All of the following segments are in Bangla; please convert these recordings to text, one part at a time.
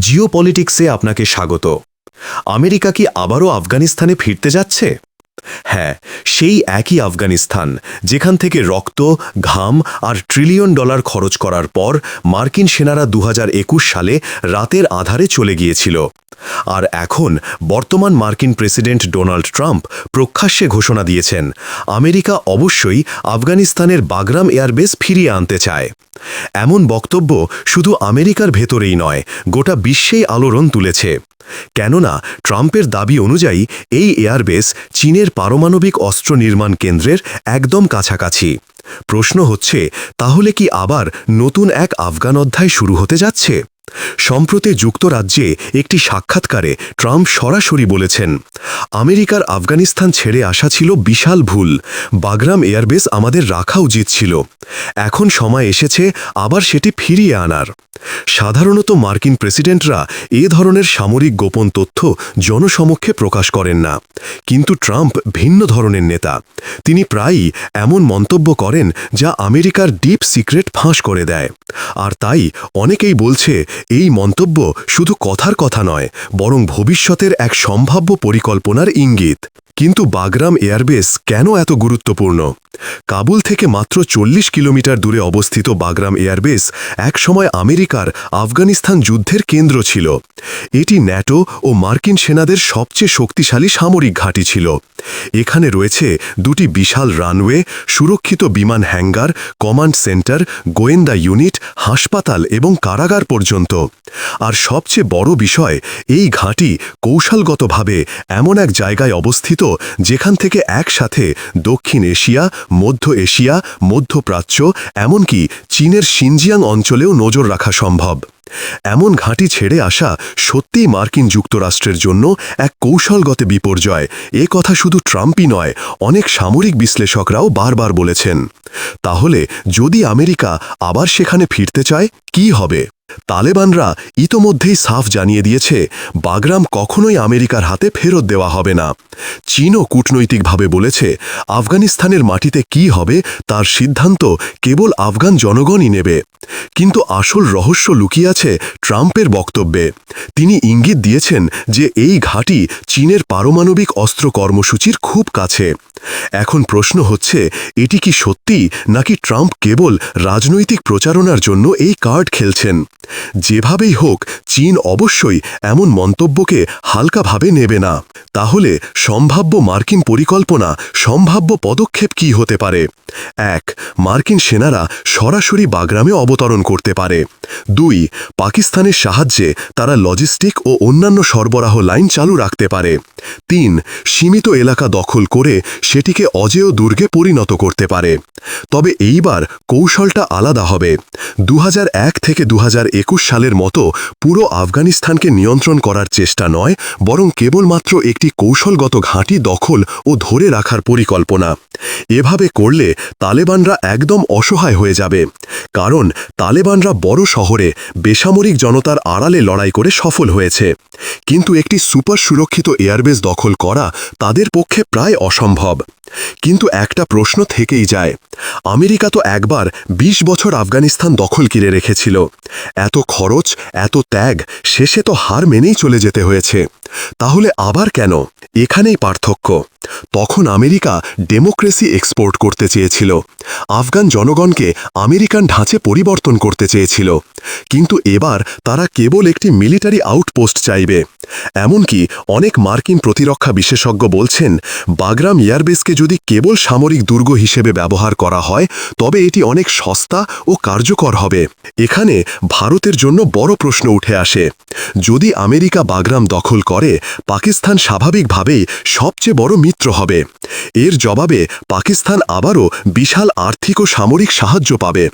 জিও পলিটিক্সে আপনাকে স্বাগত। আমেরিকা কি আবারও আফগানিস্তানে ফিরতে যাচ্ছে? হ্যাঁ সেই একই আফগানিস্তান, যেখান থেকে রক্ত, ঘাম আর ট্রিলিয়ন ডলার খরচ করার পর মার্কিন সেনারা দু হাজার একুশ সালে রাতের আধারে চলে গিয়েছিল। আর এখন বর্তমান মার্কিন প্রেসিডেন্ট ডোনাল্ড ট্রাম্প প্রকাশ্যে ঘোষণা দিয়েছেন, আমেরিকা অবশ্যই আফগানিস্তানের বাগরাম এয়ারবেস ফিরিয়ে আনতে চায়। এমন বক্তব্য শুধু আমেরিকার ভেতরেই নয়, গোটা বিশ্বেই আলোড়ন তুলেছে। কেননা ট্রাম্পের দাবি অনুযায়ী এই এয়ারবেস চীনের পারমাণবিক অস্ত্র নির্মাণ কেন্দ্রের একদম কাছাকাছি। প্রশ্ন হচ্ছে, তাহলে কি আবার নতুন এক আফগান অধ্যায় শুরু হতে যাচ্ছে? সম্প্রতি যুক্তরাজ্যে একটি সাক্ষাৎকারে ট্রাম্প সরাসরি বলেছেন, আমেরিকার আফগানিস্তান ছেড়ে আসা ছিল বিশাল ভুল। বাগরাম এয়ারবেস আমাদের রাখা উচিত ছিল। এখন সময় এসেছে আবার সেটি ফিরিয়ে আনার। সাধারণত মার্কিন প্রেসিডেন্টরা এ ধরনের সামরিক গোপন তথ্য জনসমক্ষে প্রকাশ করেন না। কিন্তু ট্রাম্প ভিন্ন ধরনের নেতা। তিনি প্রায়ই এমন মন্তব্য করেন যা আমেরিকার ডিপ সিক্রেট ফাঁস করে দেয়। আর তাই অনেকেই বলছে এই মন্তব্য শুধু কথার কথা নয় বরং ভবিষ্যতের এক সম্ভাব্য পরিকল্পনার ইঙ্গিত। কিন্তু বাগরাম এয়ারবেস কেন এত গুরুত্বপূর্ণ? কাবুল থেকে মাত্র চল্লিশ কিলোমিটার দূরে অবস্থিত বাগরাম এয়ারবেস একসময় আমেরিকার আফগানিস্তান যুদ্ধের কেন্দ্র ছিল। এটি ন্যাটো ও মার্কিন সেনাদের সবচেয়ে শক্তিশালী সামরিক ঘাঁটি ছিল। এখানে রয়েছে দুটি বিশাল রানওয়ে, সুরক্ষিত বিমান হ্যাঙ্গার, কমান্ড সেন্টার, গোয়েন্দা ইউনিট, হাসপাতাল এবং কারাগার পর্যন্ত। আর সবচেয়ে বড় বিষয়, এই ঘাঁটি কৌশলগতভাবে এমন এক জায়গায় অবস্থিত যেখান থেকে একসাথে দক্ষিণ এশিয়া, মধ্য এশিয়া, মধ্যপ্রাচ্য, এমনকি চীনের সিনজিয়াং অঞ্চলেও নজর রাখা সম্ভব। এমন ঘাঁটি ছেড়ে আসা সত্যিই মার্কিন যুক্তরাষ্ট্রের জন্য এক কৌশলগত বিপর্যয়। এ কথা শুধু ট্রাম্পই নয়, অনেক সামরিক বিশ্লেষকরাও বারবার বলেছেন। তাহলে যদি আমেরিকা আবার সেখানে ফিরতে চায়, কি হবে? তালেবানরা ইতোমধ্যেই সাফ জানিয়ে দিয়েছে, বাগরাম কখনোই আমেরিকার হাতে ফেরত দেওয়া হবে না। চীনও কূটনৈতিকভাবে বলেছে, আফগানিস্তানের মাটিতে কি হবে তার সিদ্ধান্ত কেবল আফগান জনগণই নেবে। কিন্তু আসল রহস্য লুকিয়ে আছে ট্রাম্পের বক্তব্যে। তিনি ইঙ্গিত দিয়েছেন যে এই ঘাঁটি চীনের পারমাণবিক অস্ত্র কর্মসূচির খুব কাছে। এখন প্রশ্ন হচ্ছে, এটি কি সত্যি নাকি ট্রাম্প কেবল রাজনৈতিক প্রচারণার জন্য এই কার্ড খেলছেন? যেভাবেই হোক, চীন অবশ্যই এমন মন্তব্যকে হালকাভাবে নেবে না। তাহলে সম্ভাব্য মার্কিন পরিকল্পনা, সম্ভাব্য পদক্ষেপ কি হতে পারে? এক, মার্কিন সেনারা সরাসরি বাগরামে অবতরণ করতে পারে। দুই, পাকিস্তানের সাহায্যে তারা লজিস্টিক ও অন্যান্য সরবরাহ লাইন চালু রাখতে পারে। তিন, সীমিত এলাকা দখল করে সেটিকে অজেয় দুর্গে পরিণত করতে পারে। তবে এইবার কৌশলটা আলাদা হবে। দু হাজার এক থেকে দু হাজার একুশ সালের মতো পুরো আফগানিস্তানকে নিয়ন্ত্রণ করার চেষ্টা নয়, বরং কেবলমাত্র একটি কৌশলগত ঘাঁটি দখল ও ধরে রাখার পরিকল্পনা। এভাবে করলে তালেবানরা একদম অসহায় হয়ে যাবে। কারণ তালেবানরা বড় শহরে বেসামরিক জনতার আড়ালে লড়াই করে সফল হয়েছে। কিন্তু একটি সুপার সুরক্ষিত এয়ারবেস দখল করা তাদের পক্ষে প্রায় অসম্ভব। কিন্তু একটা প্রশ্ন থেকেই যায়। আমেরিকা তো একবার ২০ বছর আফগানিস্তান দখল কিরে রেখেছিল। এত খরচ, এত ত্যাগ, শেষে তো হার মেনেই চলে যেতে হয়েছে। তাহলে আবার কেন? এখানেই পার্থক্য। তখন আমেরিকা ডেমোক্রেসি এক্সপোর্ট করতে চেয়েছিল। আফগান জনগণকে আমেরিকান ঢাঁচে পরিবর্তন করতে চেয়েছিল। কিন্তু এবার তারা কেবল একটি মিলিটারি আউটপোস্ট চাইবে। এমনকি অনেক মার্কিন প্রতিরক্ষা বিশেষজ্ঞ বলছেন, বাগরাম এয়ারবেসকে যদি কেবল সামরিক দুর্গ হিসেবে ব্যবহার করা হয়, তবে এটি অনেক সস্তা ও কার্যকর হবে। এখানে ভারতের জন্য বড় প্রশ্ন উঠে আসে। যদি আমেরিকা বাগরাম দখল করে, পাকিস্তান স্বাভাবিকভাবেই সবচেয়ে বড় মিত্র হবে। এর জবাবে পাকিস্তান আবারও বিশাল আর্থিক ও সামরিক সাহায্য পাবে।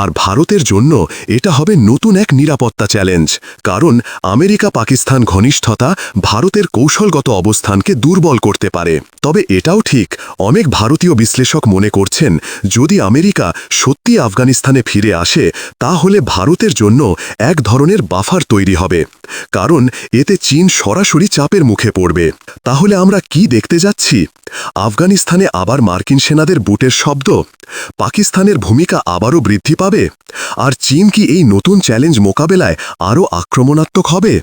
আর ভারতের জন্য এটা হবে নতুন এক নিরাপত্তা চ্যালেঞ্জ, কারণ আমেরিকা পাকিস্তান ঘনিষ্ঠতা ভারতের কৌশলগত অবস্থানকে দুর্বল করতে পারে। তবে এটাও ঠিক, অনেক ভারতীয় বিশ্লেষক মনে করছেন, যদি আমেরিকা সত্যি আফগানিস্তানে ফিরে আসে, তাহলে ভারতের জন্য এক ধরনের বাফার তৈরি হবে। কারণ এতে চীন সরাসরি চাপের মুখে পড়বে। তাহলে আমরা কি দেখতে যাচ্ছি? আফগানিস্তানে আবার মার্কিন সেনাদের বুটের শব্দ? পাকিস্তানের ভূমিকা আবারও বৃদ্ধি পাবে? আর চীন কি এই নতুন চ্যালেঞ্জ মোকাবেলায় আরও আক্রমণাত্মক হবে?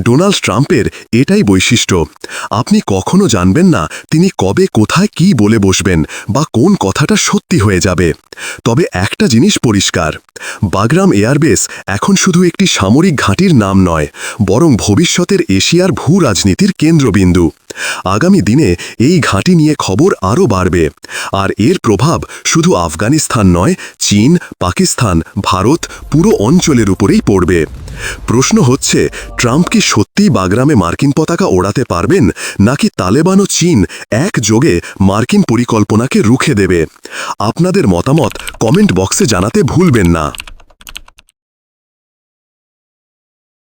ডোনাল্ড ট্রাম্পের এটাই বৈশিষ্ট্য। আপনি কখনো জানবেন না তিনি কবে কোথায় কি বলে বসবেন বা কোন কথাটা সত্যি হয়ে যাবে। তবে একটা জিনিস পরিষ্কার, বাগরাম এয়ারবেস এখন শুধু একটি সামরিক ঘাঁটির নাম নয়, বরং ভবিষ্যতের এশিয়ার ভূ রাজনীতির কেন্দ্রবিন্দু। আগামী দিনে এই ঘাঁটি নিয়ে খবর আরও বাড়বে, আর এর প্রভাব শুধু আফগানিস্তান নয়, চীন, পাকিস্তান, ভারত পুরো অঞ্চলের উপরেই পড়বে। প্রশ্ন হচ্ছে, ট্রাম্প কি সত্যিই বাগরামে মার্কিন পতাকা ওড়াতে পারবেন, নাকি তালেবান ও চীন একযোগে মার্কিন পরিকল্পনাকে রুখে দেবে? আপনাদের মতামত কমেন্ট বক্সে জানাতে ভুলবেন না।